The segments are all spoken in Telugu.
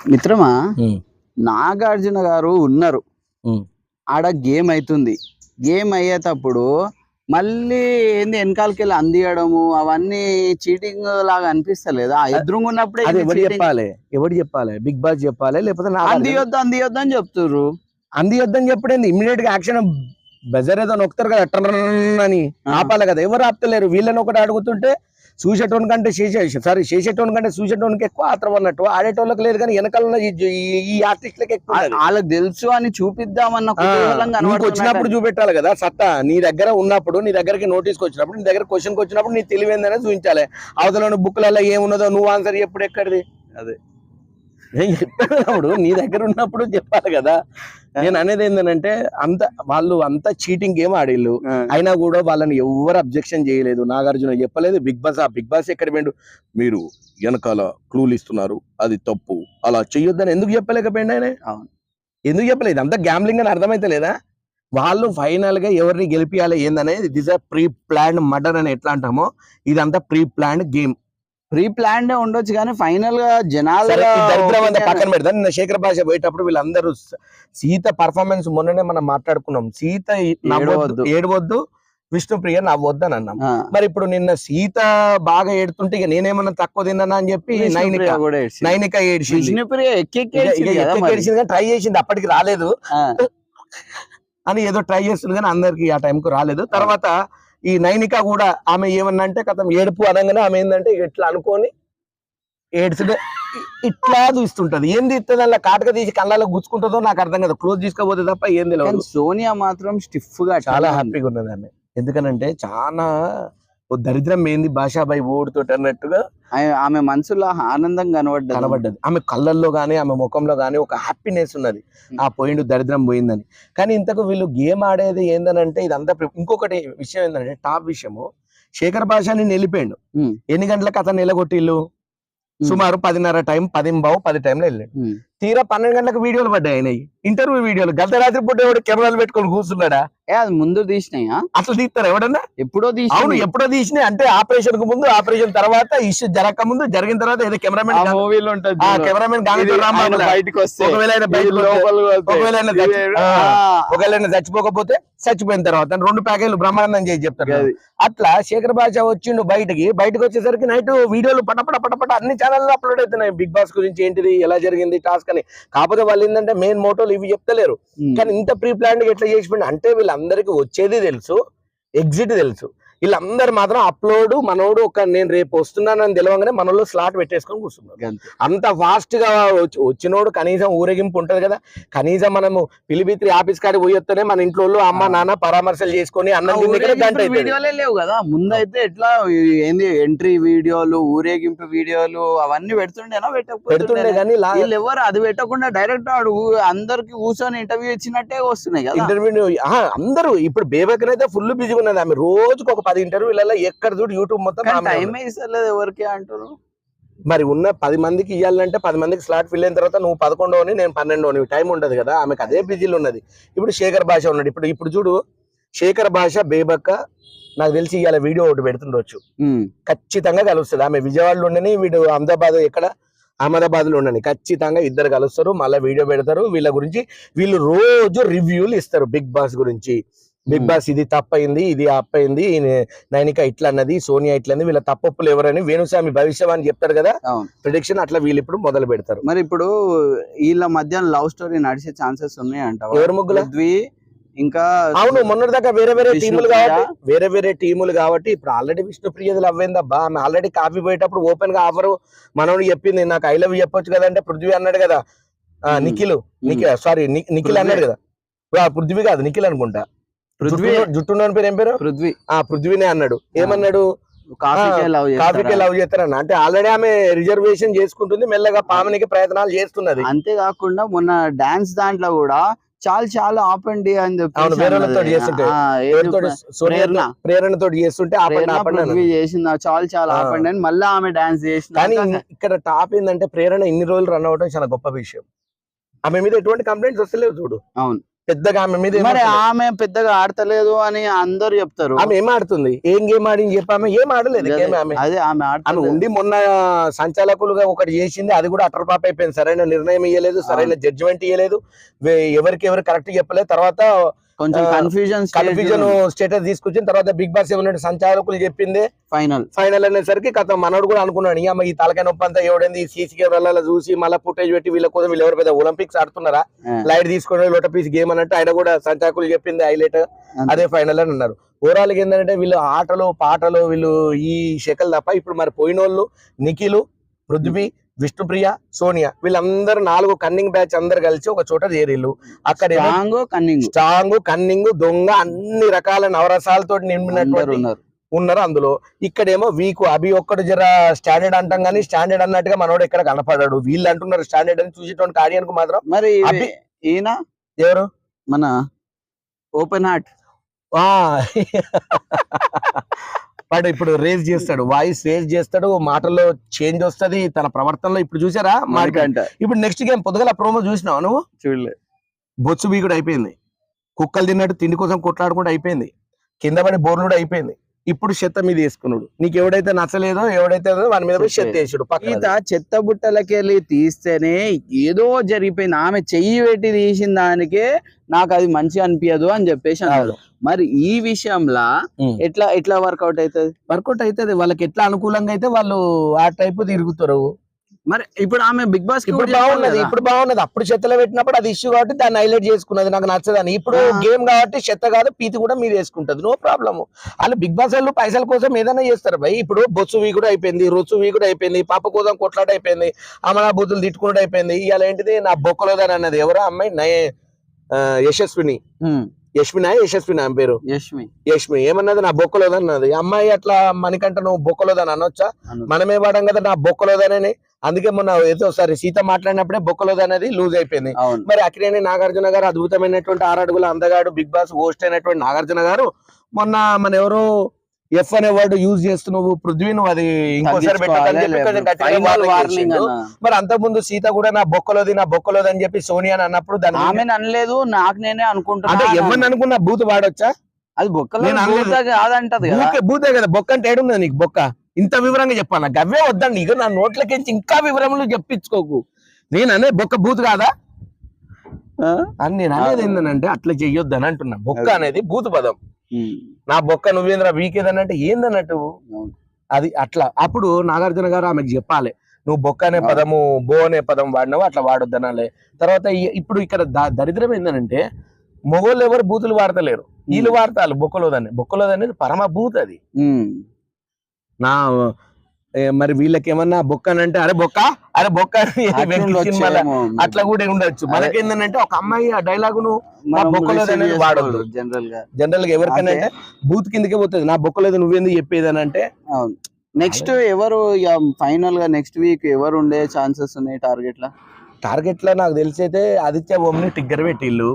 మిత్రమా. నాగార్జున గారు ఉన్నారు. ఆడ గేమ్ అవుతుంది గేమ్ అయ్యేటప్పుడు మళ్ళీ ఏంది వెనకాలకి వెళ్ళి అందియడము అవన్నీ చీటింగ్ లాగా అనిపిస్తలేదా? ఎదురుగా ఉన్నప్పుడే ఎవరు. చెప్పాలి? ఎవరు చెప్పాలి? బిగ్ బాస్ చెప్పాలి? లేకపోతే అందియొద్దు అందియొద్దు అని చెప్తుర్రు. అంది వద్దని చెప్పడేంది ఇమ్మీడియట్గా యాక్షన్ బజర్ ఏదో నొక్కుతారు కదా టర్న్ అని ఆ. ఆపాలి కదా. ఎవరు ఆపుతలేరు? వీళ్ళని ఒకటి అడుగుతుంటే చూసేటోని కంటే చేసే సారీ చేసేటోని కంటే చూసేటోనికి ఎక్కువ ఆత్రం అన్నట్టు. ఆడేటోళ్ళకి లేదు కానీ వెనకాల ఈ- ఆర్టిస్ట్లకి ఎక్కువ. వాళ్ళకి తెలుసు అని చూపిద్దామన్న వచ్చినప్పుడు చూపెట్టాలి కదా సత్తా. నీ దగ్గర ఉన్నప్పుడు నీ దగ్గరికి నోటీస్కి వచ్చినప్పుడు నీ దగ్గర క్వశ్చన్కి వచ్చినప్పుడు నీ తెలివేందనే చూపించాలి. అవతల బుక్లలో ఏమున్నదో నువ్వు ఆన్సర్ ఎప్పుడు ఎక్కడిది? అదే. నేను నీ దగ్గర ఉన్నప్పుడు చెప్పాలి కదా. నేను అనేది ఏంటంటే అంత వాళ్ళు అంత చీటింగ్ గేమ్ ఆడిల్లు. అయినా కూడా వాళ్ళని ఎవరు అబ్జెక్షన్ చేయలేదు. నాగార్జున చెప్పలేదు. బిగ్ బాస్ ఆ బిగ్ బాస్ ఎక్కడ పోయిండు? మీరు వెనకాల క్లూలు ఇస్తున్నారు. అది తప్పు. అలా చెయ్యొద్దని ఎందుకు చెప్పలేకపోయిండు ఆయన. ఎందుకు చెప్పలేదు? అంతా గ్యాంబ్లింగ్ అని అర్థమైతే లేదా? వాళ్ళు ఫైనల్గా ఎవరిని గెలిపియాలి ఏందనేది? Is a pre planned murder అని ఎట్లా అంటామో? ఇదంతా pre planned game pre plan ఉండొచ్చు కానీ ఫైనల్గా జనాలు పక్కన పెడతాను నిన్న శేఖర్ భాష పోయేటప్పుడు వీళ్ళందరూ సీత పర్ఫార్మెన్స్ మొన్ననే మనం మాట్లాడుకున్నాం సీత ఏడవద్దు. విష్ణుప్రియ నవ్వొద్దు అని అన్నాం. మరి ఇప్పుడు నిన్న సీత బాగా ఏడుతుంటే ఇక నేనేమన్నా తక్కువ తిన్నానా అని చెప్పి నైనిక. నైనిక ఏడ్చింది విష్ణుప్రియ కానీ ట్రై చేసింది అప్పటికి రాలేదు. అని ఏదో ట్రై చేస్తుంది కానీ అందరికి ఆ టైంకు రాలేదు తర్వాత ఈ నైనిక కూడా ఆమె ఏమన్నా అంటే కథం ఏడుపు అనగానే ఆమె ఏంటంటే ఇట్లా అనుకొని ఏడ్చుడే ఇట్లా చూస్తుంటది. ఏంది ఇస్తుంది అలా కాటక తీసి కళ్ళలో గుచ్చుకుంటుందో నాకు అర్థం కదా. క్లోజ్ తీసుకోపోతే తప్ప ఏం కానీ తెలియదు సోనియా మాత్రం స్టిఫ్గా చాలా హ్యాపీగా ఉన్నది ఆమె. ఎందుకనంటే చాలా ఓ దరిద్రం ఏంది? భాషాబాయి ఓడితోటి అన్నట్టుగా ఆమె- మనసులో ఆనందం కనబడ్డది. కనబడ్డది. ఆమె కళ్ళల్లో గానీ ఆమె ముఖంలో గానీ ఒక హ్యాపీనెస్ ఉన్నది. ఆ పోయిండు దరిద్రం పోయిందని. కానీ ఇంతకు వీళ్ళు గేమ్ ఆడేది ఏందనంటే ఇదంతా ఇంకొకటి విషయం ఏంటంటే టాప్ విషయము. శేఖర్ భాషని నిలిపోయిండు. ఉమ్. ఎన్ని గంటలకు అతను నిలగొట్టిల్లు. సుమారు పదిన్నర టైం పది బావు పది టైంలో వెళ్ళాడు. తీరా పన్నెండు గంటలకు వీడియోలు పడ్డాయి ఆయన ఇంటర్వ్యూ వీడియోలు. గత రాత్రి పూట ఎవడు కెమెరాలు పెట్టుకొని కూర్చున్నాడా? ఏ అది ముందు తీసినాయా? అసలు తీస్తారు ఎవడన్నా? ఎప్పుడో అవును తీసిన ఎప్పుడో తీసినాయి. అంటే ఆపరేషన్కు ముందు ఆపరేషన్ తర్వాత ఇష్యూ జరగక ముందు జరిగిన తర్వాత ఏదో కెమెరామెన్ మూవీలో ఉంటది. కెమెరామెన్. బయటికి వస్తే ఒకవేళ. ఒకవేళ చచ్చిపోకపోతే చచ్చిపోయిన తర్వాత రెండు ప్యాకేజీలు బ్రహ్మానందం చేసి చెప్తారు. అట్లా శేఖర్ బాష వచ్చిండు బయటికి. బయటకు వచ్చేసరికి నైట్ వీడియోలు పటపట పటపట అన్ని ఛానల్లో అప్లోడ్ అవుతున్నాయి. బిగ్ బాస్ గురించి ఏంటిది ఎలా జరిగింది టాస్క్ అని కాకపోతే వాళ్ళు ఏంటంటే మెయిన్ మోటోలు ఇవి చెప్తలేరు. కానీ ఇంత ప్రీ ప్లాన్ ఎట్లా చేసిపోయింది అంటే వీళ్ళందరికీ వచ్చేది తెలుసు ఎగ్జిట్ తెలుసు వీళ్ళందరూ మాత్రం అప్లోడ్ మనోడు ఒక నేను రేపు వస్తున్నానని తెలియగానే మనలో స్లాట్ పెట్టేసుకొని కూర్చున్నారు. అంత. ఫాస్ట్గా వచ్చి- వచ్చినోడు కనీసం ఊరేగింపు ఉంటది కదా కనీసం మనము పిలిపిత్రి ఆఫీస్ కాడికి పోయొత్తనే మన ఇంట్లో అమ్మ నాన్న పరామర్శలు చేసుకొని అన్నం. వీడియోలే లేవు కదా ముందైతే ఎట్లా ఏంది ఎంట్రీ వీడియోలు ఊరేగింపు వీడియోలు అవన్నీ పెడుతుండేనా పెడుతుండే కానీ ఎవరు అది పెట్టకుండా డైరెక్ట్ వాడు అందరికి కూర్చొని ఇంటర్వ్యూ ఇచ్చినట్టే వస్తున్నాయి కదా. ఇంటర్వ్యూ అందరూ ఇప్పుడు బేబకర్ అయితే ఫుల్ బిజీగా ఉన్నది ఆమె. రోజుకు ఒక పది ఇంటర్వ్యూలలో ఎక్కడ చూడు యూట్యూబ్ మొత్తం టైం. ఇస్తలేదు ఎవరికి అంటారు? మరి ఉన్న పది మందికి ఇవ్వాలంటే పది మందికి స్లాట్ ఫిల్ అయిన తర్వాత నువ్వు పదకొండోని నేను పన్నెండోని టైం ఉండదు కదా. ఆమెకు అదే బిజీలో ఉన్నది. ఇప్పుడు శేఖర్ భాష ఉన్నాడు. ఇప్పుడు ఇప్పుడు చూడు శేఖర్ భాష బేబక్క నాకు తెలిసి ఇవాళ వీడియో ఒకటి పెడుతుండొచ్చు. ఖచ్చితంగా కలుస్తుంది. ఆమె విజయవాడలో ఉండని వీడు అహ్మదాబాద్ ఎక్కడ? అహ్మదాబాద్లో ఉండని. ఖచ్చితంగా ఇద్దరు కలుస్తారు. మళ్ళీ వీడియో పెడతారు. వీళ్ళ గురించి వీళ్ళు రోజు రివ్యూలు ఇస్తారు బిగ్ బాస్ గురించి. బిగ్. బాస్ ఇది తప్పైంది ఇది అప్పైంది నైనిక ఇట్లా అన్నది సోనియా ఇట్లా అన్నది వీళ్ళ తప్పొప్పులు ఎవరని వేణుస్వామి భవిష్యవాణి చెప్తారు కదా ప్రిడిక్షన్ అట్లా వీళ్ళు ఇప్పుడు మొదలు పెడతారు మరి ఇప్పుడు వీళ్ళ మధ్య లవ్ స్టోరీ నడిచే ఛాన్సెస్ ఉన్నాయంట ఎవరు ముగ్గుల ఇంకా అవును మొన్నటి దాకా వేరే వేరే టీములు? కాబట్టి వేరే వేరే టీములు కాబట్టి ఇప్పుడు ఆల్రెడీ విష్ణుప్రియది అవ్వేందబ్బా ఆమె ఆల్రెడీ కాఫీ పోయేటప్పుడు ఓపెన్గా ఆఫర్ మనోడు చెప్పింది నాకు ఐ లవ్ చెప్పొచ్చు కదా అంటే పృథ్వీ అన్నాడు కదా. నిఖిల్ నిఖిల్ సారీ నిఖిల్. అన్నాడు కదా పృథ్వీ కాదు నిఖిల్ అనుకుంటా పృథ్వీ జుట్టు- జుట్టున్నోని పేరు ఏం పేరు? పృథ్వీ. ఆ పృథ్వీనే అన్నాడు. ఏమన్నాడు? కాఫీకే లవ్ చేస్తారన్న. అంటే ఆల్రెడీ ఆమె రిజర్వేషన్ చేసుకుంటుంది మెల్లగా పామనికి ప్రయత్నాలు చేస్తున్నది. అంతేకాకుండా మొన్న డాన్స్ దాంట్లో కూడా చాలా చాలా ఆపండి అని ప్రేరణ. ప్రేరణతో చేస్తుంటే చేసింది చాలా చాలా. ఆపండి అని మళ్ళీ ఆమె డాన్స్ చేసింది. కానీ ఇక్కడ టాప్ ఏంటంటే ప్రేరణ ఇన్ని రోజులు రన్ అవడం చాలా గొప్ప విషయం. ఆమె మీద ఎటువంటి కంప్లైంట్స్ వస్తలేవు చూడు. అవును. పెద్దగా ఆమె మీద మరి. ఆమె పెద్దగా ఆడతలేదు అని అందరు చెప్తారు. ఆమె ఏం ఆడుతుంది? ఏం గేమ్ ఆడింది చెప్పామె ఏం ఆడలేదు ఆమె. అదే ఆమె ఆమె ఉండి మొన్న సంచాలకులుగా ఒకటి చేసింది అది కూడా అటర్ పాప అయిపోయింది. సరైన నిర్ణయం ఇవ్వలేదు సరైన జడ్జిమెంట్ ఇవ్వలేదు ఎవరికి ఎవరు కరెక్ట్ చెప్పలేదు. తర్వాత కొంచెం కన్ఫ్యూజన్ కన్ఫ్యూజన్ స్టేటస్ తీసుకొచ్చిన తర్వాత బిగ్ బాస్ ఏమన్నాడు? సంచాలకులు చెప్పిందే. ఫైనల్ ఫైనల్ అనేసరికి కథ మనోడు కూడా అనుకున్నాడు. ఈ అమ్మ ఈ తలకాయ నొప్పి అంతా ఎవడైంది? సీసీ కెమెరాలలో చూసి మళ్ళీ ఫుటేజ్ పెట్టి వీళ్ళ కోసం వీళ్ళు ఎవరు పెద్ద ఒలింపిక్స్ ఆడుతున్నారా? లైట్ తీసుకొని లోట పీస్ గేమ్ అన్నట్టు ఆయన కూడా సంచాకులు చెప్పింది హైలైట్ అదే ఫైనల్ అని అన్నారు. ఓవరాల్ ఏంటంటే వీళ్ళు ఆటలు పాటలు వీళ్ళు ఈ శకలు తప్ప ఇప్పుడు మరి పోయినోళ్ళు నిఖిలు పృథ్వీ విష్ణుప్రియ సోనియా వీళ్ళందరూ నాలుగు కన్నింగ్ బ్యాచ్ అందరు కలిసి ఒక చోట చేరిళ్ళు అక్కడ స్ట్రాంగ్ కన్నింగ్. స్ట్రాంగ్ కన్నింగ్ దొంగ అన్ని రకాల నవరసాలతో నిండినటువంటి ఉన్నారు. అందులో. ఇక్కడేమో వీకు అభి ఒక్కడు జర స్టాండర్డ్ అంటాం కానీ స్టాండర్డ్ అన్నట్టుగా మనోడు ఎక్కడ కనపడాడు. వీళ్ళు అంటున్నారు స్టాండర్డ్ అని చూసేటువంటి కార్యానికి మాత్రం మరి ఈయన? ఎవరు? మన ఓపెన్ హార్ట్. వాడు ఇప్పుడు రేస్ చేస్తాడు వాయిస్ రేస్ చేస్తాడు మాటల్లో చేంజ్ వస్తది తన ప్రవర్తనలో ఇప్పుడు చూసారా? మాడికంట ఇప్పుడు నెక్స్ట్ గేమ్ పొద్దుగల ప్రోమో చూసినావు నువ్వు? చూడలే. బొచ్చు బీగుడు అయిపోయింది. కుక్కలు తిన్నట్టు తిండి కోసం కొట్లాడుకుంటూ అయిపోయింది. కింద పడి బోర్లుడు అయిపోయింది. ఇప్పుడు చెత్త మీద వేసుకున్నాడు. నీకు ఎవడైతే నచ్చలేదో ఎవడైతే వాని మీద పోయి చెత్త వేసాడు ఈత చెత్త బుట్టలకి వెళ్ళి తీస్తేనే ఏదో జరిగిపోయింది. ఆమె చెయ్యి పెట్టి తీసిన దానికే నాకు అది మంచి అనిపించదు అని చెప్పేసి అన్నాడు. మరి ఈ విషయంలో. ఎట్లా ఎట్లా వర్కౌట్ అవుతుంది? వర్కౌట్ అవుతుంది. వాళ్ళకి ఎట్లా అనుకూలంగా అయితే వాళ్ళు ఆ టైప్ తిరుగుతారు. మరి ఇప్పుడు ఆమె బిగ్ బాస్ ఇప్పుడు బాగున్నది ఇప్పుడు బాగున్నది. అప్పుడు చెత్తలో పెట్టినప్పుడు అది ఇష్యూ కాబట్టి దాన్ని హైలైట్ చేసుకున్నది నాకు నచ్చదని. ఇప్పుడు. గేమ్ కాబట్టి చెత్త కాదు పీతి కూడా మీరు వేసుకుంటది. నో ప్రాబ్లం వాళ్ళు బిగ్ బాస్ వాళ్ళు పైసల కోసం ఏదైనా చేస్తారు భయ్. ఇప్పుడు బొచ్చు వీ కూడా అయిపోయింది రొచ్చు వీ కూడా అయిపోయింది పాప కోసం కొట్లాట అయిపోయింది అమ్మ నా బుద్ధులు తిట్టుకున్నట్టు అయిపోయింది. ఇవాళ ఏంటిది? నా బొక్కలోదని అన్నది. ఎవరో అమ్మాయి? యశస్విని. యశ్వినా యశస్విని ఆమె పేరు? యష్మి. యశ్మి ఏమన్నది? నా బొక్కలోదన్నది అమ్మాయి అట్లా మనకంట నువ్వు బొక్కలోదని అనొచ్చా? అను. మనమే వాడాం కదా నా బొక్కలోదనని. అందుకే మొన్న ఏదో ఒకసారి సీత మాట్లాడినప్పుడే బొక్కలోదనేది లూజ్ అయిపోయింది. మరి అక్కినేని నాగార్జున గారు అద్భుతమైనటువంటి ఆరాడుగుల అందగాడు బిగ్ బాస్ హోస్ట్ అయినటువంటి నాగార్జున గారు మొన్న మన ఎవరో ఎఫ్ అనే వర్డ్ యూజ్ చేస్తున్నావు పృథ్వీ నువ్వు అది ఇంకోసారి. మరి అంత ముందు సీత కూడా నా బొక్కలోది నా బొక్కలోది అని చెప్పి సోనియా అని అన్నప్పుడు దాని ఆమె అనలేదు నాకు నేనే అనుకుంటున్నా అంటే ఎవరిని అనుకున్నా బూత్ వాడొచ్చా? అది బొక్కలో. బూత కదా. బొక్క అంటే ఏడున్నది నీకు బొక్క. ఇంత వివరంగా చెప్పాను నాకు అవే వద్దండి. ఇక నా నోట్లకించి ఇంకా వివరములు చెప్పించుకోకు. నేను అనే బొక్క బూత్ కాదా? అని నేను అనేది ఏంటంటే అట్లా చెయ్యొద్దు అని అంటున్నా. బొక్క. అనేది బూత్ పదం. నా బొక్క నువ్వేంద్ర వీకేదని అంటే ఏందన్నట్టు. అది అట్లా. అప్పుడు నాగార్జున గారు ఆమెకు చెప్పాలి నువ్వు బొక్క అనే. పదము బో అనే పదం వాడినావు అట్లా వాడొద్దనాలి. తర్వాత ఇప్పుడు ఇక్కడ దరిద్రం ఏంటంటే మొగోళ్ళు ఎవరు బూతులు వాడతలేరు. వీళ్ళు వాడతారు బొక్కలోదని. బొక్కలోది అనేది పరమ బూత్ అది. నా మరి వీళ్ళకి ఏమన్నా బొక్క అని అంటే అరే బొక్క అరే బొక్క. అట్లా కూడా ఉండొచ్చు. మనకేందంటే ఒక అమ్మాయి ఆ బొక్కలో receive అనేది వాడొద్దు. చేసుకోవాలి జనరల్గా జనరల్గా ఎవరికైనా. అంటే బూత్ కిందకే పోతుంది నా బొక్కలేదు నువ్వేందుకు చెప్పేది అని అంటే నెక్స్ట్ ఎవరు ఫైనల్గా నెక్స్ట్ వీక్ ఎవరు ఉండే ఛాన్సెస్ ఉన్నాయి టార్గెట్ లా టార్గెట్లో నాకు తెలిసి అయితే ఆదిత్య ఓంని టిగ్గర్ పెట్టిల్లు.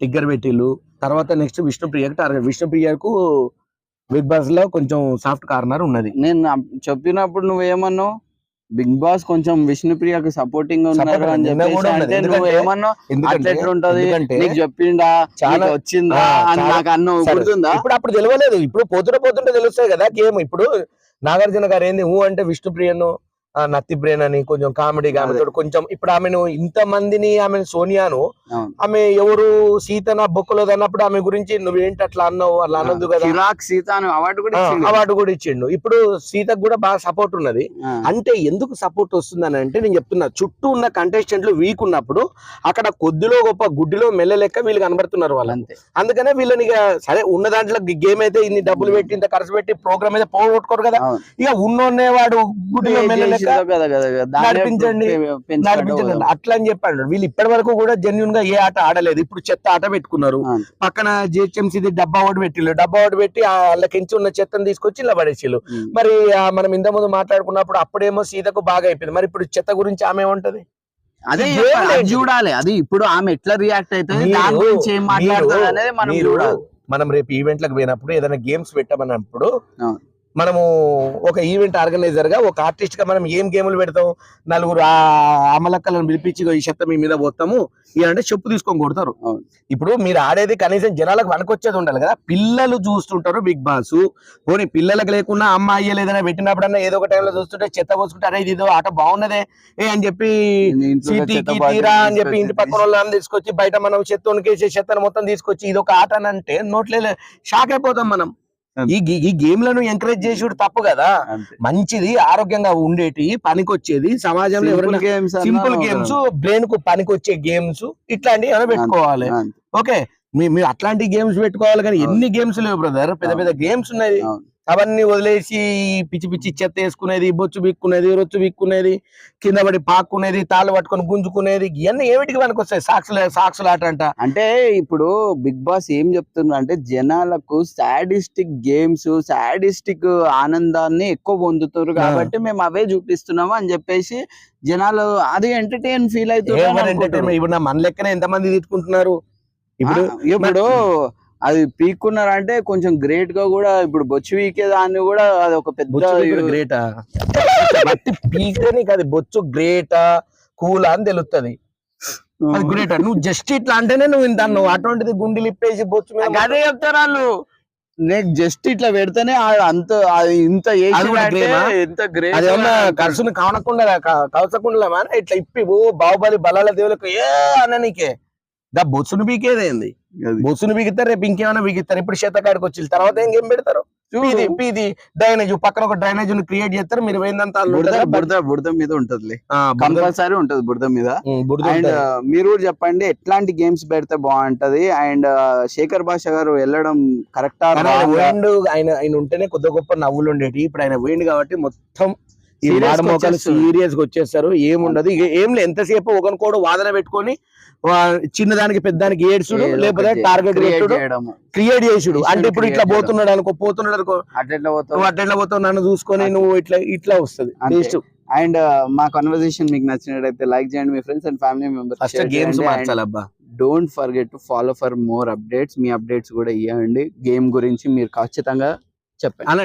టిగ్గర్ పెట్టిల్లు తర్వాత నెక్స్ట్ విష్ణుప్రియకి టార్గెట్ విష్ణుప్రియకు బిగ్ బాస్లో కొంచెం సాఫ్ట్ కార్నర్ ఉన్నది. నేను చెప్పినప్పుడు నువ్వేమన్నావు బిగ్ బాస్ కొంచెం విష్ణుప్రియకి సపోర్టింగ్ ఉన్నారు అని చెప్పేసి. అంటే నువ్వు ఏమన్నావు? నీకు చెప్పిండా చాలా- వచ్చిందా? అని నాకు అన్న. గుర్తుందా? ఇప్పుడు అప్పుడు తెలియలేదు. ఇప్పుడు పోతుంటే పోతుంటే తెలుస్తాయి కదా గేమ్. ఇప్పుడు నాగార్జున గారు ఏంది? ఊ అంటే విష్ణుప్రియను నత్తి బ్రేన్ అని కొంచెం కామెడీగా ఆమెతో కొంచెం ఇప్పుడు ఆమెను ఇంత మందిని ఆమె సోనియాను. ఆమె ఎవరు సీత నా బొక్కలోది అన్నప్పుడు ఆమె గురించి నువ్వేంటి అట్లా అన్నావు అట్లా అనొద్దు కదా సీత అవార్డు కూడా ఇచ్చిండు. అవార్డు కూడా ఇచ్చిండు ఇప్పుడు సీతకు కూడా బాగా సపోర్ట్ ఉన్నది. అంటే ఎందుకు సపోర్ట్ వస్తుందని అంటే నేను చెప్తున్నా చుట్టూ ఉన్న కంటెస్టెంట్లు వీక్ ఉన్నప్పుడు అక్కడ కొద్దిలో గొప్ప గుడ్డిలో మెల్ల లెక్క వీళ్ళు కనబడుతున్నారు వాళ్ళు అంతే అందుకనే వీళ్ళని ఇక సరే ఉన్న దాంట్లో గేమ్ అయితే ఇన్ని డబ్బులు పెట్టి ఇంత ఖర్చు పెట్టి ప్రోగ్రామ్ అయితే పోగొట్టుకోరు కదా. ఇక ఉన్నోన్నే వాడు గుడ్డిలో ఏ నడిపించండి. నడిపించండి. అట్లా అని చెప్పాడు వీళ్ళు ఇప్పటి వరకు కూడా జెన్యున్గా ఏ ఆట ఆడలేదు ఇప్పుడు చెత్త ఆట పెట్టుకున్నారు. పక్కన జిహెచ్ఎంసీ డబ్బా ఒకటి పెట్టిల్లు డబ్బా ఒకటి పెట్టి వాళ్ళకించి ఉన్న చెత్తను తీసుకొచ్చి ఇలా ఉమ్. మరి మనం ఇంత ముందు మాట్లాడుకున్నప్పుడు అప్పుడేమో సీతకు బాగా అయిపోయింది మరి ఇప్పుడు చెత్త గురించి ఆమె ఏమంటది అదే? చూడాలి అది ఇప్పుడు ఆమె ఎట్లా రియాక్ట్ అవుతుంది మీరు- దాని గురించి ఏం మాట్లాడుతుంది మీరు- అనేది మనం చూడాలి మనం రేపు ఈవెంట్లకు పోయినప్పుడు ఏదైనా గేమ్స్ పెట్టమన్నప్పుడు. మనము ఒక ఈవెంట్ ఆర్గనైజర్గా ఒక ఆర్టిస్ట్గా మనం ఏం గేములు పెడతాం? నలుగురు ఆ అమలక్కలను పిలిపించి "ఇగో ఈ చెత్త మీ మీద పోతాము. ఇవి అంటే చెప్పు తీసుకొని కొడతారు. ఇప్పుడు మీరు ఆడేది కనీసం జనాలకు వనకొచ్చేది ఉండాలి కదా. పిల్లలు చూస్తుంటారు బిగ్ బాస్. పోనీ పిల్లలకు లేకున్నా అమ్మ అయ్య లేదైనా పెట్టినప్పుడన్నా ఏదో ఒక టైంలో చూస్తుంటే చెత్త పోసుకుంటే అరే ఇది ఆట బాగున్నదే. ఏ అని చెప్పి తీరా అని చెప్పి ఇంటి పక్కన వాళ్ళని తీసుకొచ్చి బయట మనం చెత్త ఉనికేసి చెత్తను మొత్తం తీసుకొచ్చి ఇది ఒక ఆట అని అంటే నోట్లే షాక్ అయిపోతాం మనం. ఈ ఈ గేమ్లను ఎంకరేజ్ చేసుడు తప్పు కదా. మంచిది ఆరోగ్యంగా ఉండేటి పనికొచ్చేది సమాజంలో ఎవరైనా సింపుల్ గేమ్స్ బ్రెయిన్కు పనికొచ్చే గేమ్స్ ఇట్లాంటివి ఏమైనా పెట్టుకోవాలి. ఓకే మీరు అట్లాంటి గేమ్స్ పెట్టుకోవాలి కానీ. ఎన్ని గేమ్స్ లేవు బ్రదర్ పెద్ద పెద్ద గేమ్స్ ఉన్నాయి. అవన్నీ వదిలేసి పిచ్చి పిచ్చి చెత్త వేసుకునేది బొచ్చు బిక్కునేది రొచ్చు బిక్కునేది కింద పడి పాక్కునేది తాళ్ళు పట్టుకొని గుంజుకునేది ఇవన్నీ ఏమిటికి పనికి వస్తాయి? సాక్సులు ఆట అంట. అంటే ఇప్పుడు బిగ్ బాస్ ఏం చెప్తున్నా అంటే జనాలకు సాడిస్టిక్ గేమ్స్ సాడిస్టిక్ ఆనందాన్ని ఎక్కువ పొందుతారు. కాబట్టి మేము అవే చూపిస్తున్నాము అని చెప్పేసి జనాలు అది ఎంటర్టైన్ ఫీల్ ఎంటర్టైన్మెంట్ ఇప్పుడు నా మన లెక్కనే ఎంతమంది తిట్టుకుంటున్నారు? ఇప్పుడు ఇప్పుడు అది పీక్కున్నారంటే కొంచెం గ్రేట్గా కూడా ఇప్పుడు బొచ్చు వీకే దాన్ని కూడా అది ఒక పెద్ద గ్రేటా బట్టి పీకితే నీకు అది బొచ్చు గ్రేటా కూలా అని తెలుస్తుంది అది గ్రేట్ నువ్వు జస్ట్ ఇట్లా అంటేనే నువ్వు ఇంత నువ్వు అటువంటిది గుండెలు ఇప్పేసి బొచ్చు అదే చెప్తారు వాళ్ళు. నేను జస్ట్ ఇట్లా పెడితేనే అంత ఇంత? ఎంత గ్రేట్ అది ఏమన్నా ఖర్చుని కావనకుండా కవచకుండా ఇట్లా ఇప్పి బాహుబలి బలాల దేవులకు ఏ అన్న నీకే? దా బొచ్చును బీకేదేంది బొచ్చును బీగిస్తారు రేపు ఇంకేమైనా బీగిస్తారు ఇప్పుడు శతకాడికి వచ్చి తర్వాత ఏం గేమ్ పెడతారు? పీది పీది డ్రైనేజ్ పక్కన ఒక డ్రైనేజ్ క్రియేట్ చేస్తారు. మీరు పోయిందంతా బుడద ఉంటుందా? బుడద బుడద మీద బురద- కంపల్సరీ ఉంటది బుడద మీద. బురద అండ్ ఉంటది. మీరు కూడా చెప్పండి ఎట్లాంటి గేమ్స్ పెడితే బాగుంటది? అండ్ శేఖర్ భాష గారు వెళ్ళడం కరెక్టా ఆయన ఆయన ఆయన ఉంటేనే కొద్ది గొప్ప నవ్వులు ఉండేటి ఇప్పుడు ఆయన పోయిండు కాబట్టి మొత్తం ఈ మాడ మోకాలు. సీరియస్గా వచ్చేస్తారు. ఏముండదు ఏం లేదు. ఎంతసేపు ఒకరికోడు వాదన పెట్టుకొని చిన్నదానికి పెద్దదానికి ఏడ్చుడు లేకపోతే టార్గెట్ క్రియేట్ చేసుడు అంటే ఇప్పుడు ఇట్లా. పోతున్నాడు అనుకో పోతున్నాడు అనుకో అట్లా పోతావు? నన్ను చూసుకొని నువ్వు ఇట్లా ఇట్లా వస్తుంది. అండ్ మా కన్వర్సేషన్ మీకు నచ్చినట్టయితే లైక్ చేయండి మీ friends and family first games members మార్చాలి అబ్బా. Don't forget to follow for more updates me updates కూడా ఇవ్వండి గేమ్ గురించి మీరు ఖచ్చితంగా చెప్పండి.